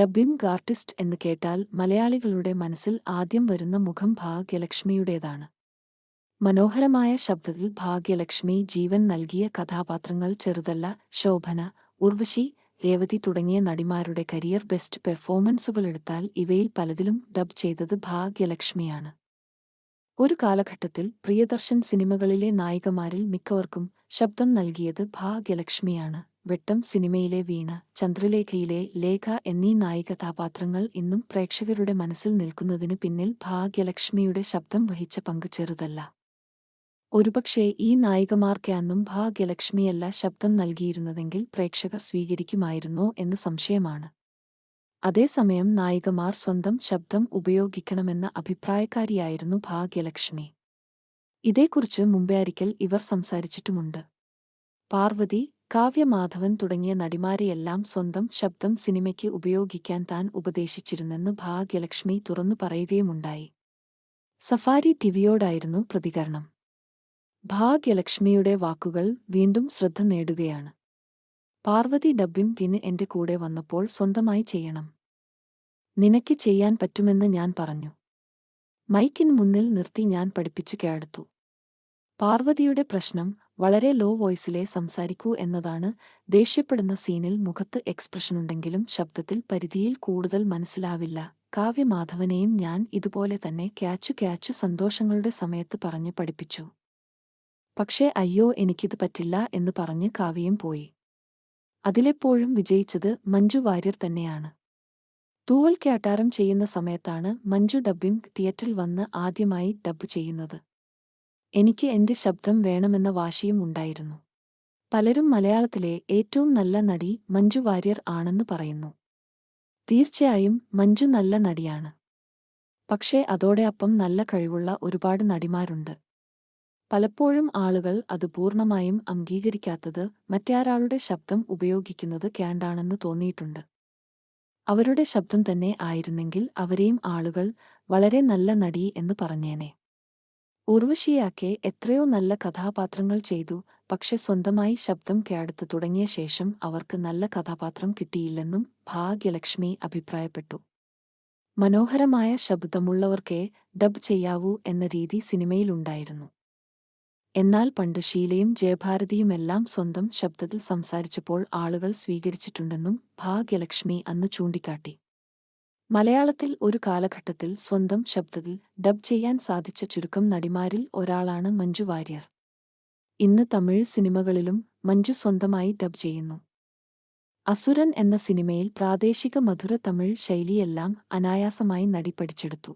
Dubbing artist എന്ന് കേട്ടാൽ മലയാളികളുടെ മനസ്സിൽ ആദ്യം വരുന്ന മുഖം ഭാഗ്യലക്ഷ്മിയുടേതാണ്. മനോഹരമായ ശബ്ദത്തിൽ ഭാഗ്യലക്ഷ്മി ജീവൻ നൽകിയ കഥാപാത്രങ്ങൾ ചെറുതല്ല ശോഭന ഉർവശി രേവതി തുടങ്ങിയ നടിമാരുടെ കരിയർ ബെസ്റ്റ് പെർഫോമൻസുകളെടുത്താൽ ഇവയിൽ പലതിലും ഡബ് ചെയ്തത് ഭാഗ്യലക്ഷ്മിയാണ്. ഒരു കാലഘട്ടത്തിൽ പ്രിയദർശൻ സിനിമകളിലെ നായികമാരിൽ മിക്കവർക്കും ശബ്ദം നൽകിയത് ഭാഗ്യലക്ഷ്മിയാണ്. വെട്ടം സിനിമയിലെ വീണ ചന്ദ്രലേഖയിലെ ലേഖ എന്നീ നായികഥാപാത്രങ്ങൾ ഇന്നും പ്രേക്ഷകരുടെ മനസ്സിൽ നിൽക്കുന്നതിന് പിന്നിൽ ഭാഗ്യലക്ഷ്മിയുടെ ശബ്ദം വഹിച്ച പങ്ക് ചെറുതല്ല. ഒരുപക്ഷേ ഈ നായികമാർക്ക് അന്നും ഭാഗ്യലക്ഷ്മിയല്ല ശബ്ദം നൽകിയിരുന്നതെങ്കിൽ പ്രേക്ഷകർ സ്വീകരിക്കുമായിരുന്നോ എന്ന് സംശയമാണ്. അതേസമയം നായികമാർ സ്വന്തം ശബ്ദം ഉപയോഗിക്കണമെന്ന അഭിപ്രായക്കാരിയായിരുന്നു ഭാഗ്യലക്ഷ്മി. ഇതേക്കുറിച്ച് മുമ്പേ അരിക്കൽ ഇവർ സംസാരിച്ചിട്ടുമുണ്ട്. പാർവതി കാവ്യമാധവൻ തുടങ്ങിയ നടിമാരെയെല്ലാം സ്വന്തം ശബ്ദം സിനിമയ്ക്ക് ഉപയോഗിക്കാൻ താൻ ഉപദേശിച്ചിരുന്നെന്ന് ഭാഗ്യലക്ഷ്മി തുറന്നു പറയുകയുമുണ്ടായി. സഫാരി ടിവിയോടായിരുന്നു പ്രതികരണം. ഭാഗ്യലക്ഷ്മിയുടെ വാക്കുകൾ വീണ്ടും ശ്രദ്ധ നേടുകയാണ്. പാർവതി ഡബ്ബിംഗ് തിന് എന്റെ കൂടെ വന്നപ്പോൾ സ്വന്തമായി ചെയ്യണം. നിനക്ക് ചെയ്യാൻ പറ്റുമെന്ന് ഞാൻ പറഞ്ഞു. മൈക്കിന് മുന്നിൽ നിർത്തി ഞാൻ പഠിപ്പിച്ചു കേടുത്തു. പാർവതിയുടെ പ്രശ്നം വളരെ ലോ വോയിസിലെ സംസാരിക്കൂ എന്നതാണ് ദേഷ്യപ്പെടുന്ന സീനിൽ മുഖത്ത് എക്സ്പ്രഷനുണ്ടെങ്കിലും ശബ്ദത്തിൽ പരിധിയിൽ കൂടുതൽ മനസ്സിലാവില്ല. കാവ്യമാധവനെയും ഞാൻ ഇതുപോലെ തന്നെ ക്യാച്ചു ക്യാച്ചു സന്തോഷങ്ങളുടെ സമയത്ത് പറഞ്ഞ് പഠിപ്പിച്ചു. പക്ഷേ അയ്യോ എനിക്കിത് പറ്റില്ല എന്ന് പറഞ്ഞ് കാവ്യം പോയി. അതിലെപ്പോഴും വിജയിച്ചത് മഞ്ജു വാര്യർ തന്നെയാണ്. തൂവൽ ക്യാട്ടാരം ചെയ്യുന്ന സമയത്താണ് മഞ്ജു ഡബ്ബിംഗ് തിയേറ്ററിൽ വന്ന് ആദ്യമായി ഡബ്ബ് ചെയ്യുന്നത്. എനിക്ക് എന്റെ ശബ്ദം വേണമെന്ന വാശിയും ഉണ്ടായിരുന്നു. പലരും മലയാളത്തിലെ ഏറ്റവും നല്ല നടി മഞ്ജു വാര്യർ ആണെന്ന് പറയുന്നു. തീർച്ചയായും മഞ്ജു നല്ല നടിയാണ്. പക്ഷേ അതോടെ അപ്പം നല്ല കഴിവുള്ള ഒരുപാട് നടിമാരുണ്ട്. പലപ്പോഴും ആളുകൾ അത് പൂർണമായും അംഗീകരിക്കാത്തത് മറ്റാരാളുടെ ശബ്ദം ഉപയോഗിക്കുന്നത് ക്യാണ്ടാണെന്ന് തോന്നിയിട്ടുണ്ട്. അവരുടെ ശബ്ദം തന്നെ ആയിരുന്നെങ്കിൽ അവരെയും ആളുകൾ വളരെ നല്ല നടി എന്ന് പറഞ്ഞേനെ. ഉർവശിയാക്കെ എത്രയോ നല്ല കഥാപാത്രങ്ങൾ ചെയ്തു. പക്ഷെ സ്വന്തമായി ശബ്ദം കേടുത്തു തുടങ്ങിയ ശേഷം അവർക്ക് നല്ല കഥാപാത്രം കിട്ടിയില്ലെന്നും ഭാഗ്യലക്ഷ്മി അഭിപ്രായപ്പെട്ടു. മനോഹരമായ ശബ്ദമുള്ളവർക്കേ ഡബ് ചെയ്യാവൂ എന്ന രീതി സിനിമയിലുണ്ടായിരുന്നു. എന്നാൽ പണ്ട് ഷീലയും ജയഭാരതിയുമെല്ലാം സ്വന്തം ശബ്ദത്തിൽ സംസാരിച്ചപ്പോൾ ആളുകൾ സ്വീകരിച്ചിട്ടുണ്ടെന്നും ഭാഗ്യലക്ഷ്മി അന്ന് ചൂണ്ടിക്കാട്ടി. മലയാളത്തിൽ ഒരു കാലഘട്ടത്തിൽ സ്വന്തം ശബ്ദത്തിൽ ഡബ് ചെയ്യാൻ സാധിച്ച ചുരുക്കം നടിമാരിൽ ഒരാളാണ് മഞ്ജു വാര്യർ. ഇന്ന് തമിഴ് സിനിമകളിലും മഞ്ജു സ്വന്തമായി ഡബ് ചെയ്യുന്നു. അസുരൻ എന്ന സിനിമയിൽ പ്രാദേശിക മധുര തമിഴ് ശൈലിയെല്ലാം അനായാസമായി നടി പഠിച്ചെടുത്തു